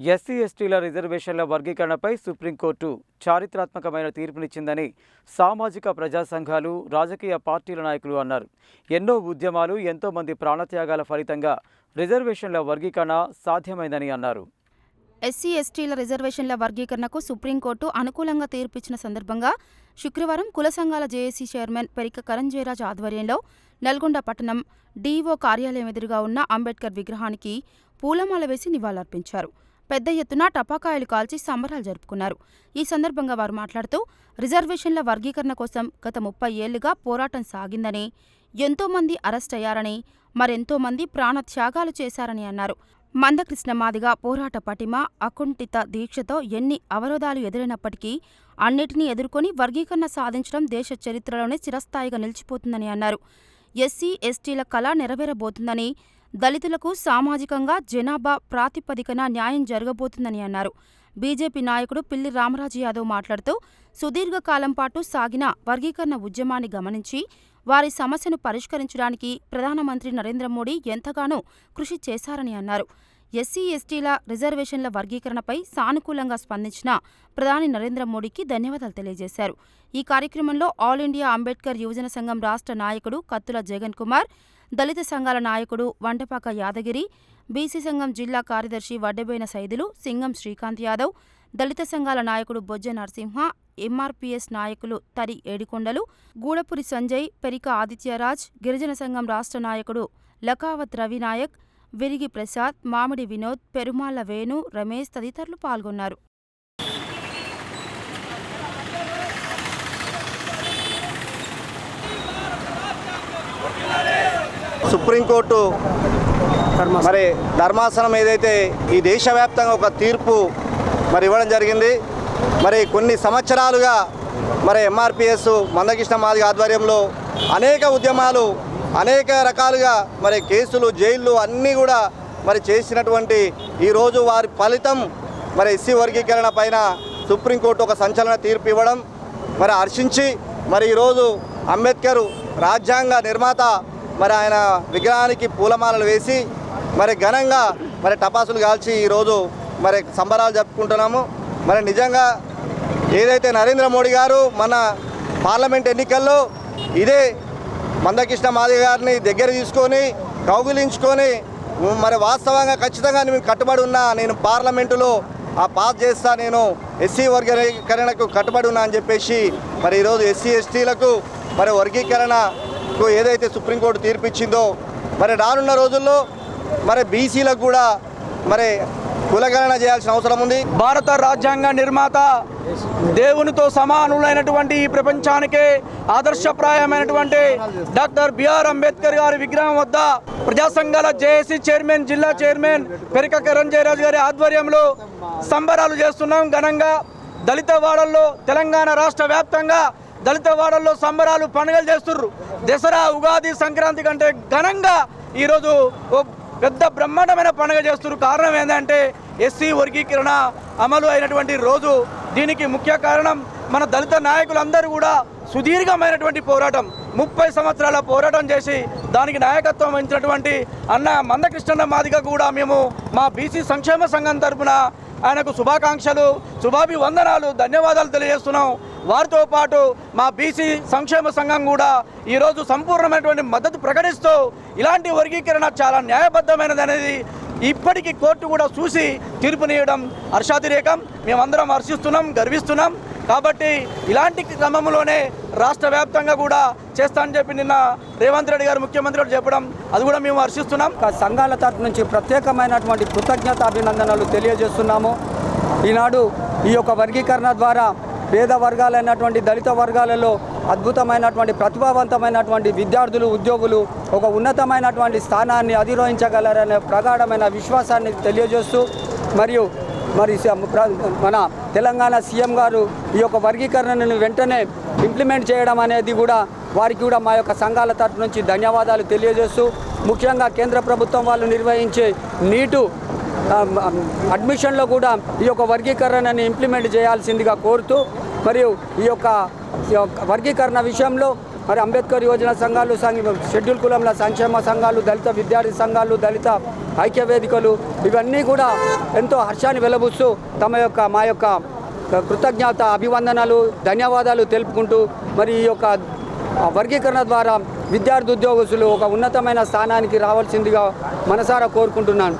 SC ఎస్టీల రిజర్వేషన్ల వర్గీకరణపై supreme court చారిత్రాత్మకమైన తీర్పునిచ్చిందని సామాజిక ప్రజా సంఘాలు రాజకీయ పార్టీల నాయకులు అన్నారు. ఎన్నో ఉద్యమాలు ఎంతోమంది ప్రాణత్యాగాల ఫలితంగా రిజర్వేషన్ల వర్గీకరణ సాధ్యమైందని అన్నారు. ఎస్సీ ఎస్టీల రిజర్వేషన్ల వర్గీకరణకు సుప్రీంకోర్టు అనుకూలంగా తీర్పిచ్చిన సందర్భంగా శుక్రవారం కుల సంఘాల జేఏసీ చైర్మన్ పెరిక కరంజయరాజ్ ఆధ్వర్యంలో నల్గొండ పట్టణం డీఓ కార్యాలయం ఎదురుగా ఉన్న అంబేద్కర్ విగ్రహానికి పూలమాల వేసి నివాళులర్పించారు. పెద్ద ఎత్తున టపాకాయలు కాల్చి సంబరాలు జరుపుకున్నారు. ఈ సందర్భంగా వారు మాట్లాడుతూ రిజర్వేషన్ల వర్గీకరణ కోసం గత ముప్పై ఏళ్ళుగా పోరాటం సాగిందని ఎంతోమంది అరెస్ట్ అయ్యారని మరెంతో మంది ప్రాణత్యాగాలు చేశారని అన్నారు. మందకృష్ణ మాదిగా పోరాట పటిమ అకుంఠిత దీక్షతో ఎన్ని అవరోధాలు ఎదురైనప్పటికీ అన్నిటినీ ఎదుర్కొని వర్గీకరణ సాధించడం దేశ చరిత్రలోనే చిరస్థాయిగా నిలిచిపోతుందని అన్నారు. ఎస్సీ ఎస్టీల కళ నెరవేరబోతుందని దళితులకు సామాజికంగా జనాభా ప్రాతిపదికన న్యాయం జరగబోతుందని అన్నారు. బీజేపీ నాయకుడు పిల్లి రామరాజు యాదవ్ మాట్లాడుతూ సుదీర్ఘకాలం పాటు సాగిన వర్గీకరణ ఉద్యమాన్ని గమనించి వారి సమస్యను పరిష్కరించడానికి ప్రధానమంత్రి నరేంద్ర మోడీ ఎంతగానో కృషి చేశారని అన్నారు. ఎస్సీ ఎస్టీల రిజర్వేషన్ల వర్గీకరణపై సానుకూలంగా స్పందించిన ప్రధాని నరేంద్ర మోడీకి ధన్యవాదాలు తెలియజేశారు. ఈ కార్యక్రమంలో ఆల్ ఇండియా అంబేద్కర్ యువజన సంఘం రాష్ట్ర నాయకుడు కత్తుల జగన్ కుమార్ దళిత సంఘాల నాయకుడు వంటపాక యాదగిరి బీసీ సంఘం జిల్లా కార్యదర్శి వడ్డెబోయిన సైదులు సింగం శ్రీకాంత్ యాదవ్ దళిత సంఘాల నాయకుడు బొజ్జ నరసింహ ఎంఆర్పీఎస్ నాయకులు తరి ఏడికొండలు గూడపురి సంజయ్ పెరిక ఆదిత్యరాజ్ గిరిజన సంఘం రాష్ట్ర నాయకుడు లకావత్ రవినాయక్ విరిగి ప్రసాద్ మామిడి వినోద్ పెరుమాళ్ళ వేణు రమేష్ తదితరులు పాల్గొన్నారు. సుప్రీంకోర్టు మరి ధర్మాసనం ఏదైతే ఈ దేశవ్యాప్తంగా ఒక తీర్పు మరి ఇవ్వడం జరిగింది మరి కొన్ని సంవత్సరాలుగా మరి ఎంఆర్పిఎస్ మందకృష్ణ మాదిగ ఆధ్వర్యంలో అనేక ఉద్యమాలు అనేక రకాలుగా మరి కేసులు జైళ్ళు అన్నీ కూడా మరి చేసినటువంటి ఈరోజు వారి ఫలితం మరి ఎస్సీ వర్గీకరణ పైన సుప్రీంకోర్టు ఒక సంచలన తీర్పు ఇవ్వడం మరి హర్షించి మరి ఈరోజు అంబేద్కర్ రాజ్యాంగ నిర్మాత మరి ఆయన విగ్రహానికి పూలమాలలు వేసి మరి ఘనంగా మరి టపాసులు కాల్చి ఈరోజు మరి సంబరాలు జరుపుకుంటున్నాము. మరి నిజంగా ఏదైతే నరేంద్ర మోడీ గారు మన పార్లమెంట్ ఎన్నికల్లో ఇదే మందకృష్ణ మాదిగ గారిని దగ్గర తీసుకొని కౌగిలించుకొని మరి వాస్తవంగా ఖచ్చితంగా నేను కట్టుబడి ఉన్నా నేను పార్లమెంటులో ఆ పాస్ చేస్తా నేను ఎస్సీ వర్గీకరణకు కట్టుబడి ఉన్నా అని చెప్పేసి మరి ఈరోజు ఎస్సీ ఎస్టీలకు మరి వర్గీకరణ ఏదైతే సుప్రీంకోర్టు తీర్పు ఇచ్చిందో మరి రానున్న రోజుల్లో మరి బీసీలకు కూడా మరి కులగణన చేయాల్సిన అవసరం ఉంది. భారత రాజ్యాంగ నిర్మాత దేవునితో సమానులైనటువంటి ఈ ప్రపంచానికే ఆదర్శప్రాయమైనటువంటి డాక్టర్ బిఆర్ అంబేద్కర్ గారి విగ్రహం వద్ద ప్రజా సంఘాల జేఏసీ చైర్మన్ జిల్లా చైర్మన్ పెరిక కిరణ్ జయరాజు గారి ఆధ్వర్యంలో సంబరాలు చేస్తున్నాం. ఘనంగా దళిత వాడల్లో తెలంగాణ రాష్ట్ర వ్యాప్తంగా దళిత వాడల్లో సంబరాలు పండుగలు చేస్తుర్రు. దసరా ఉగాది సంక్రాంతి కంటే ఘనంగా ఈరోజు ఓ పెద్ద బ్రహ్మాండమైన పండుగ చేస్తున్నారు కారణం ఏంటంటే ఎస్సీ వర్గీకరణ అమలు అయినటువంటి రోజు. దీనికి ముఖ్య కారణం మన దళిత నాయకులందరూ కూడా సుదీర్ఘమైనటువంటి పోరాటం. ముప్పై సంవత్సరాల పోరాటం చేసి దానికి నాయకత్వం వహించినటువంటి అన్న మందకృష్ణన్న మాదిగ కూడా మేము మా బీసీ సంక్షేమ సంఘం తరపున ఆయనకు శుభాకాంక్షలు శుభాభివందనాలు ధన్యవాదాలు తెలియజేస్తున్నాం. వారితో పాటు మా బీసీ సంక్షేమ సంఘం కూడా ఈరోజు సంపూర్ణమైనటువంటి మద్దతు ప్రకటిస్తూ ఇలాంటి వర్గీకరణ చాలా న్యాయబద్ధమైనది అనేది ఇప్పటికీ కోర్టు కూడా చూసి తీర్పునియడం హర్షాతిరేకం. మేమందరం హర్షిస్తున్నాం గర్విస్తున్నాం. కాబట్టి ఇలాంటి క్రమంలోనే రాష్ట్ర వ్యాప్తంగా కూడా చేస్తానని చెప్పి నిన్న రేవంత్ రెడ్డి గారు ముఖ్యమంత్రి చెప్పడం అది కూడా మేము హర్షిస్తున్నాం. సంఘాల తరఫు నుంచి ప్రత్యేకమైనటువంటి కృతజ్ఞత అభినందనలు తెలియజేస్తున్నాము. ఈనాడు ఈ యొక్క వర్గీకరణ ద్వారా పేద వర్గాలైనటువంటి దళిత వర్గాలలో అద్భుతమైనటువంటి ప్రతిభావంతమైనటువంటి విద్యార్థులు ఉద్యోగులు ఒక ఉన్నతమైనటువంటి స్థానాన్ని అధిరోహించగలరనే ప్రగాఢమైన విశ్వాసాన్ని తెలియజేస్తూ మరియు మరి ప్ర- మన తెలంగాణ సీఎం గారు ఈ యొక్క వర్గీకరణను వెంటనే ఇంప్లిమెంట్ చేయడం అనేది కూడా వారికి కూడా మా యొక్క సంఘాల తరఫు నుంచి ధన్యవాదాలు తెలియజేస్తూ ముఖ్యంగా కేంద్ర ప్రభుత్వం వాళ్ళు నిర్వహించే నీటు అడ్మిషన్లో కూడా ఈ యొక్క వర్గీకరణని ఇంప్లిమెంట్ చేయాల్సిందిగా కోరుతూ మరియు ఈ యొక్క ఈ యొక్క వర్గీకరణ విషయంలో మరి అంబేద్కర్ యోజన సంఘాలు షెడ్యూల్ కులంల సంక్షేమ సంఘాలు దళిత విద్యార్థి సంఘాలు దళిత ఐక్య వేదికలు ఇవన్నీ కూడా ఎంతో హర్షాన్ని వెలబుస్తూ తమ యొక్క మా యొక్క కృతజ్ఞత అభివందనలు ధన్యవాదాలు తెలుపుకుంటూ మరి ఈ యొక్క వర్గీకరణ ద్వారా విద్యార్థి ఉద్యోగస్తులు ఒక ఉన్నతమైన స్థానానికి రావాల్సిందిగా మనసారా కోరుకుంటున్నాను.